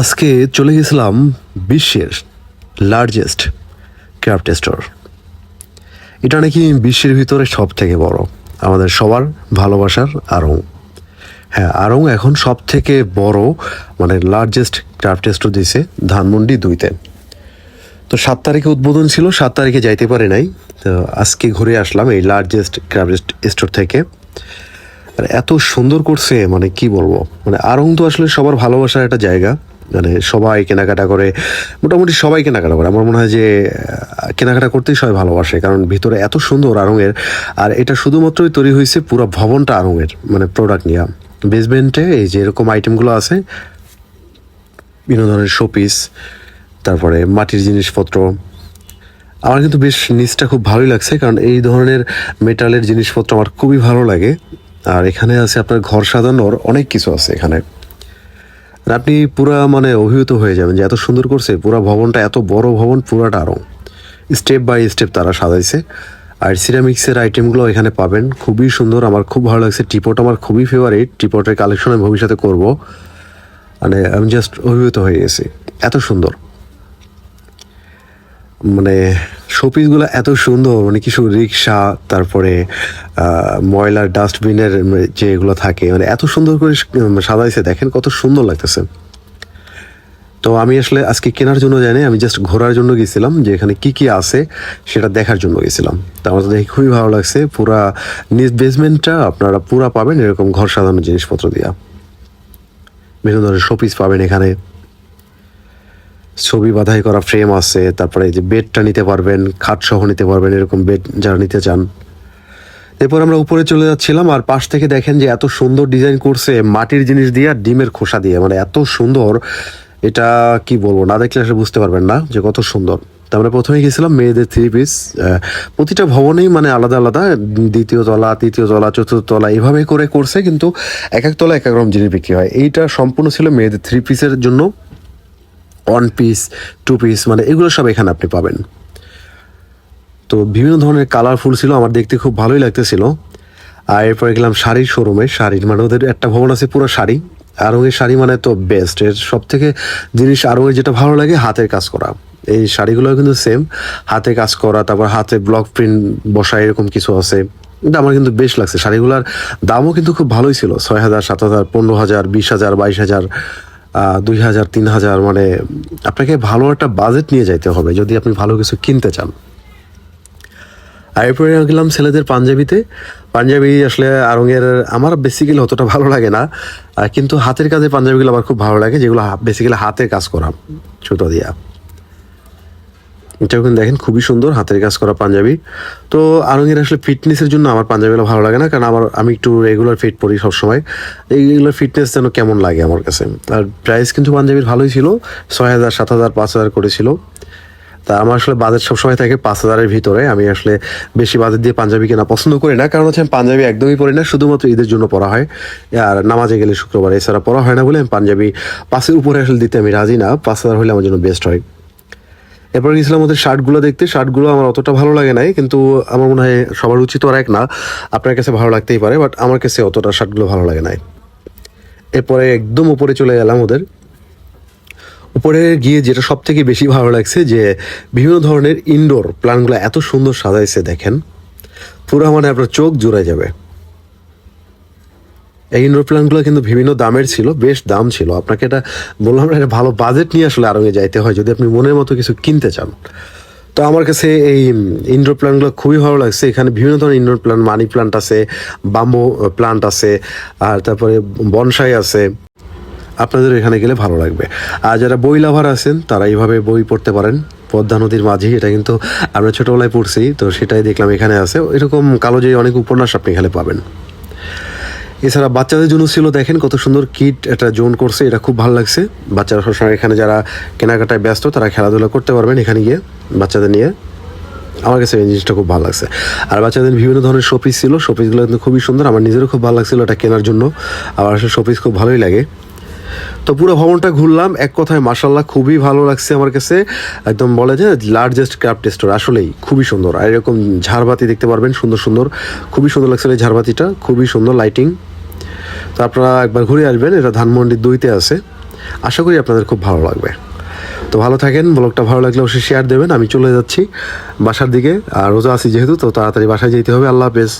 আজকে চলে গেছিলাম বিশ্বের লার্জেস্ট ক্রাফট স্টোর এটা নাকি বিশ্বের ভিতরে সব থেকে বড়, আমাদের সবার ভালোবাসার আরং হ্যাঁ আরং এখন সব থেকে বড় মানে লার্জেস্ট ক্রাফট স্টোর দিছে ধানমন্ডি দুইতে। তো সাত তারিখে উদ্বোধন ছিল, সাত তারিখে যাইতে পারে নাই। তো আজকে ঘুরে আসলাম এই লার্জেস্ট ক্রাফট স্টোর থেকে। আর এত সুন্দর করছে মানে কি বলব? মানে আরং তো আসলে সবার ভালোবাসার একটা জায়গা। মানে সবাই কেনাকাটা করে, মোটামুটি সবাই কেনাকাটা করে। আমার মনে হয় যে কেনাকাটা করতেই সবাই ভালোবাসে, কারণ ভিতরে এত সুন্দর আরঙের, আর এটা শুধুমাত্রই তৈরি হয়েছে পুরো ভবনটা আরঙের মানে প্রোডাক্ট নিয়ে। বেসমেন্টে এই যে এরকম আইটেমগুলো আছে বিভিন্ন ধরনের শোপিস তারপরে মাটির জিনিসপত্র। আমার কিন্তু বেশ নিচটা খুব ভালোই লাগছে, কারণ এই ধরনের মেটালের জিনিসপত্র আমার খুবই ভালো লাগে। আর এখানে আছে আপনার ঘর সাজানোর অনেক কিছু আছে এখানে। আপনি পুরা মানে অভিভূত হয়ে যাবেন যে এত সুন্দর করছে, পুরা ভবনটা, এত বড় ভবন, পুরাটা আরও স্টেপ বাই স্টেপ তারা সাজাইছে। আর সিরামিক্সের আইটেমগুলো এখানে পাবেন। খুবই সুন্দর, আমার খুব ভালো লাগছে। টিপট আমার খুবই ফেভারিট টিপটের কালেকশন আমি ভবিষ্যতে করব। মানে আমি জাস্ট অভিভূত হয়ে গেছি। এত সুন্দর। মানে শোপিসগুলো এত সুন্দর মানে কিছু রিক্সা তারপরে ময়লার ডাস্টবিনের যে এগুলো থাকে মানে এত সুন্দর করে সাজাইছে, দেখেন কত সুন্দর লাগতেছে। তো আমি আসলে আজকে কেনার জন্য জানি, আমি জাস্ট ঘোরার জন্য গেছিলাম, যে এখানে কি কি আছে, সেটা দেখার জন্য গেছিলাম। তো আমার তো দেখে খুবই ভালো লাগছে, পুরা নিজ বেসমেন্টটা আপনারা পুরা পাবেন, এরকম ঘর সাজানোর জিনিসপত্র দিয়া। বিভিন্ন ধরনের শোপিস পাবেন এখানে। ছবি বাধাই করা ফ্রেম আছে, তারপরে যে বেডটা নিতে পারবেন, খাট সহ নিতে পারবেন, এরকম বেড যারা নিতে চান। এরপর আমরা উপরে চলে যাচ্ছিলাম আর পাশ থেকে দেখেন যে এত সুন্দর ডিজাইন করছে মাটির জিনিস দিয়ে আর ডিমের খোসা দিয়ে। মানে এত সুন্দর, এটা কি বলব, না দেখলে আসলে বুঝতে পারবেন না যে কত সুন্দর। তো আমরা প্রথমে গেছিলাম মেয়েদের থ্রি পিস প্রতিটা ভবনেই মানে আলাদা আলাদা, দ্বিতীয় তলা, তৃতীয় তলা, চতুর্থ তলা, এভাবে করে করছে, কিন্তু এক এক তলা এক এক রকম জিনিস বিক্রি হয়। এইটা সম্পূর্ণ ছিল মেয়েদের থ্রি পিসের জন্য। ওয়ান পিস টু পিস মানে এগুলো সব এখানে আপনি পাবেন। তো বিভিন্ন ধরনের কালারফুল ছিল, আমার দেখতে খুব ভালোই লাগতেছিল। আর এরপরে গেলাম শাড়ির শোরুমে শাড়ির মানে ওদের একটা ভবন আছে পুরো শাড়ি। আরঙের শাড়ি মানে তো বেস্ট এর সব থেকে জিনিস আরঙের যেটা ভালো লাগে, হাতের কাজ করা। এই শাড়িগুলো কিন্তু সেম হাতে কাজ করা, তারপর হাতে ব্লক প্রিন্ট বসা, এরকম কিছু আছে। কিন্তু আমার কিন্তু বেশ লাগছে, শাড়িগুলোর দামও কিন্তু খুব ভালোই ছিল, ছয় হাজার, সাত হাজার, পনেরো হাজার, বিশ হাজার, বাইশ হাজার। দুই হাজার, তিন হাজার মানে আপনাকে ভালো একটা বাজেট নিয়ে যাইতে হবে যদি আপনি ভালো কিছু কিনতে চান। আর এরপরে গেলাম ছেলেদের পাঞ্জাবিতে। পাঞ্জাবি আসলে আরঙের আমার বেসিক্যালি অতটা ভালো লাগে না। কিন্তু হাতের কাজে পাঞ্জাবিগুলো আমার খুব ভালো লাগে, যেগুলো বেসিক্যালি হাতের কাজ করা ছোটো দিয়া। এটাও কিন্তু দেখেন খুবই সুন্দর, হাতের কাজ করা পাঞ্জাবি। তো আরঙের আসলে ফিটনেসের জন্য আমার পাঞ্জাবিগুলো ভালো লাগে না, কারণ আমার, আমি একটু রেগুলার ফিট পরি সবসময়। এইগুলোর ফিটনেস যেন কেমন লাগে আমার কাছে। আর প্রাইস কিন্তু পাঞ্জাবির ভালোই ছিল, ছয় হাজার, সাত হাজার, পাঁচ হাজার করেছিল তা আমার আসলে বাজেট সবসময় থাকে পাঁচ হাজারের ভিতরে। আমি আসলে বেশি বাজেট দিয়ে পাঞ্জাবি কেনা পছন্দ করি না, কারণ হচ্ছে আমি পাঞ্জাবি একদমই পরি না, শুধুমাত্র ঈদের জন্য পরা হয়। আর নামাজে গেলে শুক্রবার, এছাড়া পরা হয় না বলে আমি পাঞ্জাবি পাঁচের উপরে আসলে দিতে আমি রাজি না, পাঁচ হাজার হলে আমার জন্য বেস্ট হয়। এরপর গেছিলাম ওদের শার্টগুলো দেখতে। শার্টগুলো আমার অতটা ভালো লাগে নাই, কিন্তু আমার মনে হয় সবার উচিত আর এক না। আপনার কাছে ভালো লাগতেই পারে বাট আমার কাছে অতটা শার্টগুলো ভালো লাগে নাই। এরপরে একদম উপরে চলে গেলাম ওদের। উপরে গিয়ে যেটা সব থেকে বেশি ভালো লাগছে যে বিভিন্ন ধরনের ইনডোর প্ল্যানগুলো এত সুন্দর সাজাইছে, দেখেন। পুরো মানে আপনার চোখ জুড়ে যাবে। এই ইনডোর প্ল্যানগুলো কিন্তু বিভিন্ন দামের ছিল, বেশ দাম ছিল। আপনাকে এটা বললাম না ভালো বাজেট নিয়ে আসলে আরঙে যাইতে হয়, যদি আপনি মনের মতো কিছু কিনতে চান। তো আমার কাছে এই ইনডোর প্ল্যান্টগুলো খুবই ভালো লাগছে। এখানে বিভিন্ন ধরনের ইনডোর প্ল্যান্ট মানি প্ল্যান্ট আছে বাম্বো প্ল্যান্ট আছে, আর তারপরে বনসাই আছে। আপনাদের এখানে গেলে ভালো লাগবে। আর যারা বই লাভার আছেন, তারা এইভাবে বই পড়তে পারেন। পদ্মা নদীর মাঝি এটা কিন্তু আমরা ছোটোবেলায় পড়ছি, তো সেটাই দেখলাম এখানে আছে। এরকম কালো যে অনেক উপন্যাস আপনি এখানে পাবেন। এছাড়া বাচ্চাদের জন্য ছিল, দেখেন কত সুন্দর কিট এটা জোন করছে, এটা খুব ভালো লাগছে। বাচ্চারা সবসময় এখানে যারা কেনাকাটায় ব্যস্ত, তারা খেলাধুলা করতে পারবেন এখানে গিয়ে বাচ্চাদের নিয়ে। আমার কাছে এই জিনিসটা খুব ভালো লাগছে। আর বাচ্চাদের বিভিন্ন ধরনের শোপিস ছিল শোপিসগুলো কিন্তু খুবই সুন্দর, আমার নিজেরও খুব ভালো লাগছিল এটা কেনার জন্য। আবার আসলে শোপিস খুব ভালোই লাগে। তো পুরো ভবনটা ঘুরলাম। এক কথায় মার্শাল্লাহ খুবই ভালো লাগছে আমার কাছে। একদম বলে যে লার্জেস্ট ক্রাফট স্টোর আসলেই খুবই সুন্দর। আর এরকম ঝাড়বাতি দেখতে পারবেন, সুন্দর সুন্দর। খুবই সুন্দর লাগছে এই ঝাড়বাতিটা, খুবই সুন্দর লাইটিং তো আপনারা একবার ঘুরে আসবেন, এটা ধানমন্ডির দুইতে আছে। আশা করি আপনাদের খুব ভালো লাগবে। তো ভালো থাকেন, ব্লগটা ভালো লাগলে অবশ্যই শেয়ার দেবেন। আমি চলে যাচ্ছি বাসার দিকে, আর রোজা আছি যেহেতু, তো তাড়াতাড়ি বাসায় যেতে হবে। আল্লাহ হাফেজ।